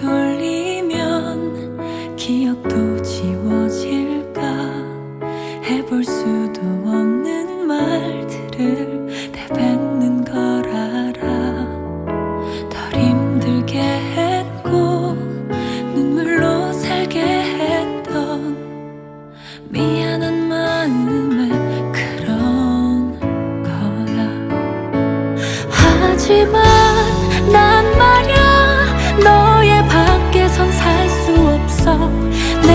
돌리면 기억도 지워질까? 해볼 수도 없는 말들을 내뱉는 걸 알아. 덜 힘들게 했고 눈물로 살게 했던 미안한 마음에 그런 거야. 하지만 난 말이야 know